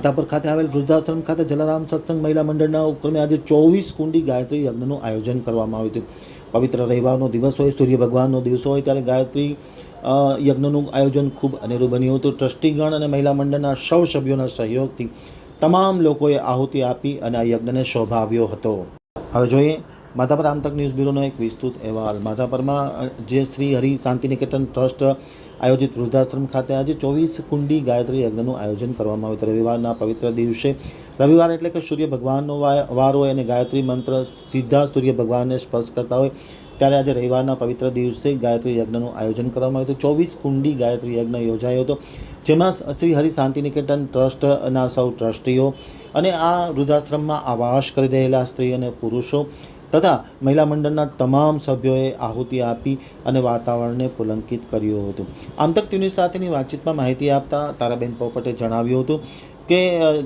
માધાપર ખાતે આવેલ વૃદ્ધાશ્રમ ખાતે જલારામ સત્સંગ મહિલા મંડળના ઉપક્રમે આજે ચોવીસ કુંડી ગાયત્રી યજ્ઞનું આયોજન કરવામાં આવ્યું હતું. પવિત્ર રવિવારનો દિવસ હોય, સૂર્ય ભગવાનનો દિવસ હોય, ત્યારે ગાયત્રી યજ્ઞનું આયોજન ખૂબ અનેરું બન્યું હતું. ટ્રસ્ટીગણ અને મહિલા મંડળના સૌ સભ્યોના સહયોગથી તમામ લોકોએ આહુતિ આપી અને આ યજ્ઞને શોભાવ્યો હતો. હવે જોઈએ માધાપર આમતક ન્યૂઝ બ્યુરોનો એક વિસ્તૃત અહેવાલ. માધાપરમાં જે શ્રી હરિ શાંતિનિકેતન ટ્રસ્ટ આયોજિત વૃદ્ધાશ્રમ ખાતે આજે ચોવીસ કુંડી ગાયત્રી યજ્ઞનું આયોજન કરવામાં આવ્યું. રવિવારના પવિત્ર દિવસે રવિવાર એટલે કે સૂર્ય ભગવાનનો વાર હોય અને ગાયત્રી મંત્ર સીધા સૂર્ય ભગવાનને સ્પર્શ કરતા હોય. ત્યારે આજે રવિવારના પવિત્ર દિવસે ગાયત્રી યજ્ઞનું આયોજન કરવામાં આવ્યું હતું. ચોવીસ કુંડી ગાયત્રી યજ્ઞ યોજાયો હતો, જેમાં શ્રી હરિ શાંતિનિકેતન ટ્રસ્ટના સૌ ટ્રસ્ટીઓ અને આ વૃદ્ધાશ્રમમાં આવાસ કરી રહેલા સ્ત્રી અને પુરુષો તથા મહિલા મંડળના તમામ સભ્યોએ આહુતિ આપી અને વાતાવરણને પુલંકિત કર્યું હતું. આમતક ટીવી સાથેની વાતચીતમાં માહિતી આપતા તારાબેન પોપટે જણાવ્યું હતું કે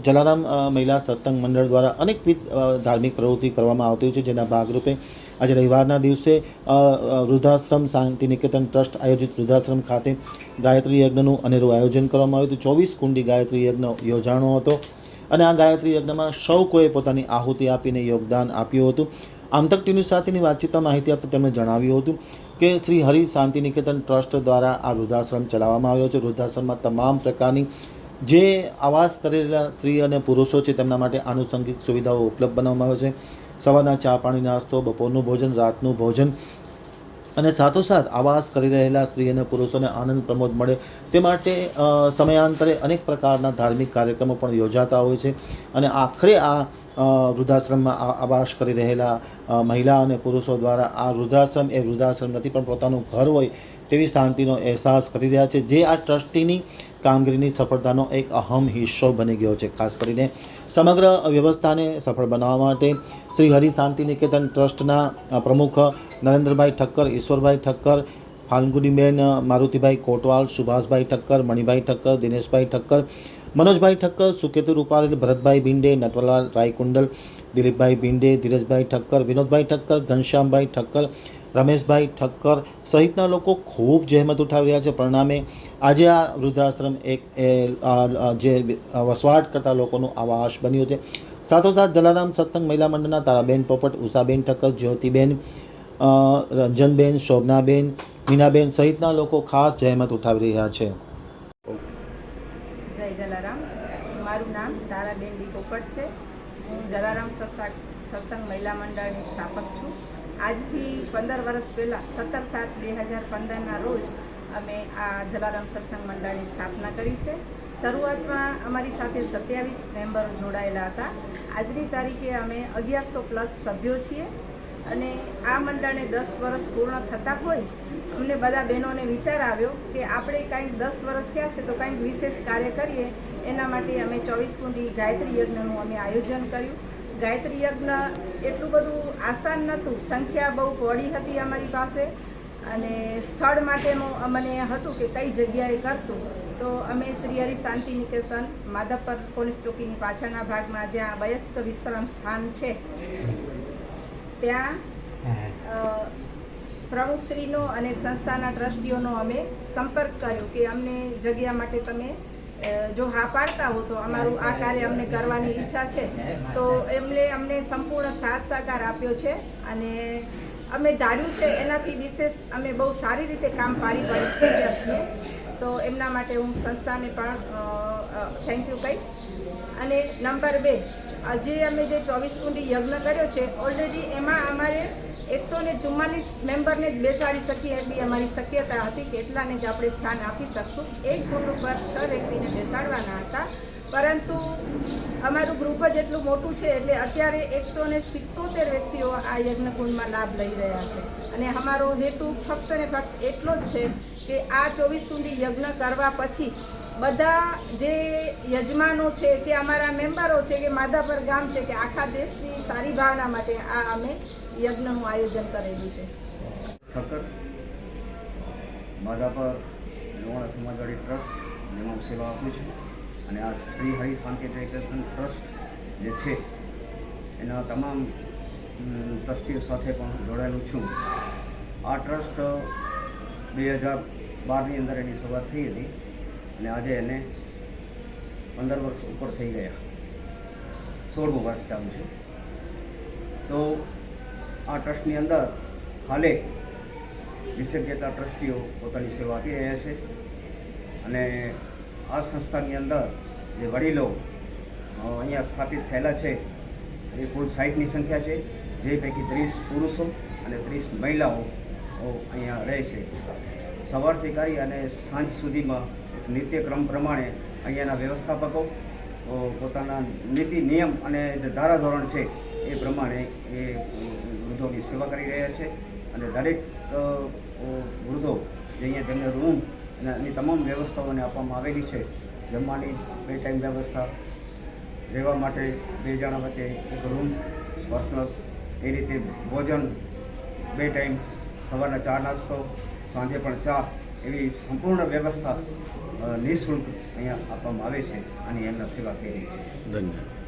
જલારામ મહિલા સત્સંગ મંડળ દ્વારા અનેકવિધ ધાર્મિક પ્રવૃત્તિ કરવામાં આવતી છે, જેના ભાગરૂપે આજે રવિવારના દિવસે વૃદ્ધાશ્રમ શાંતિ નિકેતન ટ્રસ્ટ આયોજિત વૃદ્ધાશ્રમ ખાતે ગાયત્રી યજ્ઞનું અનેરું આયોજન કરવામાં આવ્યું હતું. ચોવીસ કુંડી ગાયત્રી યજ્ઞ યોજાણો હતો અને આ ગાયત્રી યજ્ઞમાં સૌ કોઈએ પોતાની આહુતિ આપીને યોગદાન આપ્યું હતું. આમતક ટીવી સાથેની વાતચીતમાં માહિતી આપતા તેમણે જણાવ્યું હતું કે શ્રી હરિ શાંતિ નિકેતન ટ્રસ્ટ દ્વારા આ વૃદ્ધાશ્રમ ચલાવવામાં આવ્યો છે. વૃદ્ધાશ્રમમાં તમામ પ્રકારની જે આવાસ કરેલા સ્ત્રી અને પુરુષો છે તેમના માટે આનુષંગિક સુવિધાઓ ઉપલબ્ધ બનાવવામાં આવે છે. સવારના ચા પાણી નાસ્તો, બપોરનું ભોજન, રાતનું ભોજન અને સાથોસાથ આવાસ કરી રહેલા સ્ત્રી અને પુરુષોને આનંદ પ્રમોદ મળે તે માટે સમયાંતરે અનેક પ્રકારના ધાર્મિક કાર્યક્રમો પણ યોજાતા હોય છે અને આખરે આ વૃદ્ધાશ્રમમાં આવાસ કરી રહેલા મહિલા અને પુરુષો દ્વારા આ વૃદ્ધાશ્રમ એ વૃદ્ધાશ્રમ નથી પણ પોતાનું ઘર હોય તેવી શાંતિનો અહેસાસ કરી રહ્યા છે. જે આ ટ્રસ્ટીની કામગીરીની સફળતાનો એક અહમ હિસ્સો બની ગયો છે. ખાસ કરીને સમગ્ર વ્યવસ્થાને સફળ બનાવવા માટે શ્રી હરિ શાંતિ નિકેતન ટ્રસ્ટના પ્રમુખ નરેન્દ્રભાઈ ઠક્કર, ઈશ્વરભાઈ ઠક્કર, ફાલ્ગુનીબેન મારુતિભાઈ કોટવાલ, સુભાષભાઈ ઠક્કર, મણિભાઈ ઠક્કર, દિનેશભાઈ ઠક્કર, મનોજભાઈ ઠક્કર, સુકેતુ રૂપાલ, ભરતભાઈ ભીંડે, નટવરલાલ રાયકુંડલ, દિલીપભાઈ ભીંડે, ધીરજભાઈ ઠક્કર, વિનોદભાઈ ઠક્કર, ઘનશ્યામભાઈ ઠક્કર રમેશભાઈ ઠક્કર સહિતના લોકો ખૂબ જહેમત ઉઠાવી રહ્યા છે પરિણામે આજે આ વૃદ્ધાશ્રમ એક જે વસવાટ કરતા લોકોનું આવાસ બન્યું છે. સાથોસાથ જલારામ સત્સંગ મહિલા મંડળના તારાબેન પોપટ, ઉષાબેન ઠક્કર, જ્યોતિબેન રંજનબેન, શોભનાબેન, મીનાબેન સહિતના લોકો ખાસ જહેમત ઉઠાવી રહ્યા છે. જય જલારામ. મારું નામ તારાબેન ડી પોપટ છે. હું જલારામ સત્સંગ મહિલા મંડળની સ્થાપક છું. આજથી પંદર વર્ષ પહેલાં, સત્તર સાત બે હજાર પંદરના રોજ અમે આ જલારામ સત્સંગ મંડળની સ્થાપના કરી છે. શરૂઆતમાં અમારી સાથે સત્યાવીસ મેમ્બરો જોડાયેલા હતા. આજની તારીખે અમે અગિયારસો પ્લસ સભ્યો છીએ અને આ મંડળને દસ વર્ષ પૂર્ણ થતાં હોય, અમને બધા બહેનોને વિચાર આવ્યો કે આપણે કાંઈક દસ વર્ષ થયા છે તો કાંઈક વિશેષ કાર્ય કરીએ. એના માટે અમે ચોવીસ કુંડી ગાયત્રી યજ્ઞનું અમે આયોજન કર્યું. ગાયત્રી યજ્ઞ એટલું બધું આસાન નહોતું. સંખ્યા બહુ પહોળી હતી અમારી પાસે અને સ્થળ માટેનું અમને હતું કે કઈ જગ્યાએ કરશું. તો અમે શ્રી હરિ શાંતિ નિકેતન માધવપર પોલીસ ચોકીની પાછળના ભાગમાં જ્યાં વયસ્ક વિશ્રામ સ્થાન છે, ત્યાં પ્રમુખશ્રીનો અને સંસ્થાના ટ્રસ્ટીઓનો અમે સંપર્ક કર્યો કે અમને જગ્યા માટે તમે જો હા પાડતા હો તો અમારું આ કાર્ય અમને કરવાની ઈચ્છા છે. તો એમણે અમને સંપૂર્ણ સાથ સહકાર આપ્યો છે અને અમે ધાર્યું છે એનાથી વિશેષ અમે બહુ સારી રીતે કામ પાડી પાડી છીએ. તો એમના માટે હું સંસ્થાને પણ થેન્ક યુ કહીશ. અને નંબર બે આજે અમે જે ચોવીસ કુંડી યજ્ઞ કર્યો છે ઓલરેડી એમાં અમારે એકસો ને ચુમ્માલીસ મેમ્બરને જ બેસાડી શકીએ એટલી અમારી શક્યતા હતી કે એટલાને જ આપણે સ્થાન આપી શકશું. એક કુંડ ઉપર છ વ્યક્તિને બેસાડવાના હતા. પરંતુ અમારું ગ્રુપ જ એટલું મોટું છે એટલે અત્યારે એકસો ને સિત્તોતેર વ્યક્તિઓ આ યજ્ઞકુંડમાં લાભ લઈ રહ્યા છે. અને અમારો હેતુ ફક્ત ને ફક્ત એટલો જ છે કે આ ચોવીસ કુંડી યજ્ઞ કરવા પછી બધા જે યજમાનો છે કે અમારા મેમ્બરો છે કે માધાપર ગામ છે કે આખા દેશની સારી ભાવના માટે આ અમે યજ્ઞનું આયોજન કરેલું છે. માધાપર લોણા સમાજવાડી ટ્રસ્ટ જેમાં સેવા આપું છું. અને આ શ્રી હરિ શાંતિ ટ્રસ્ટ જે છે, એના તમામ ટ્રસ્ટીઓ સાથે પણ જોડાયેલું છું. આ ટ્રસ્ટ બે હજાર બારની અંદર એની શરૂઆત થઈ હતી. અને આજે એને પંદર વર્ષ ઉપર થઈ ગયા. સોળમું વર્ષ ચાલુ છે. તો આ ટ્રસ્ટની અંદર હાલે વીસેક જેટલા ટ્રસ્ટીઓ પોતાની સેવા આપી રહ્યા છે. અને આ સંસ્થાની અંદર જે વડીલો અહીંયા સ્થાપિત થયેલા છે, એ કુલ સાઠની સંખ્યા છે. જે પૈકી ત્રીસ પુરુષો અને ત્રીસ મહિલાઓ અહીંયા રહે છે. સવારથી કરી અને સાંજ સુધીમાં નિત્યક્રમ પ્રમાણે અહીંયાના વ્યવસ્થાપકો પોતાના નીતિ, નિયમ અને જે ધારાધોરણ છે એ પ્રમાણે એ વૃદ્ધોની સેવા કરી રહ્યા છે અને દરેક વૃદ્ધો જે અહીંયા તેમને રૂમ અને તમામ વ્યવસ્થાઓને આપવામાં આવેલી છે, જમવાની બે ટાઈમ વ્યવસ્થા, રહેવા માટે બે જણા વચ્ચે એક રૂમ, પર્સનલ, એ રીતે ભોજન બે ટાઈમ સવારના ચા નાસ્તો, સાંજે પણ ચા એવી સંપૂર્ણ વ્યવસ્થા નિઃશુલ્ક અહીંયા આપવામાં આવે છે અને એમના સેવા કરી છે. ધન્યવાદ.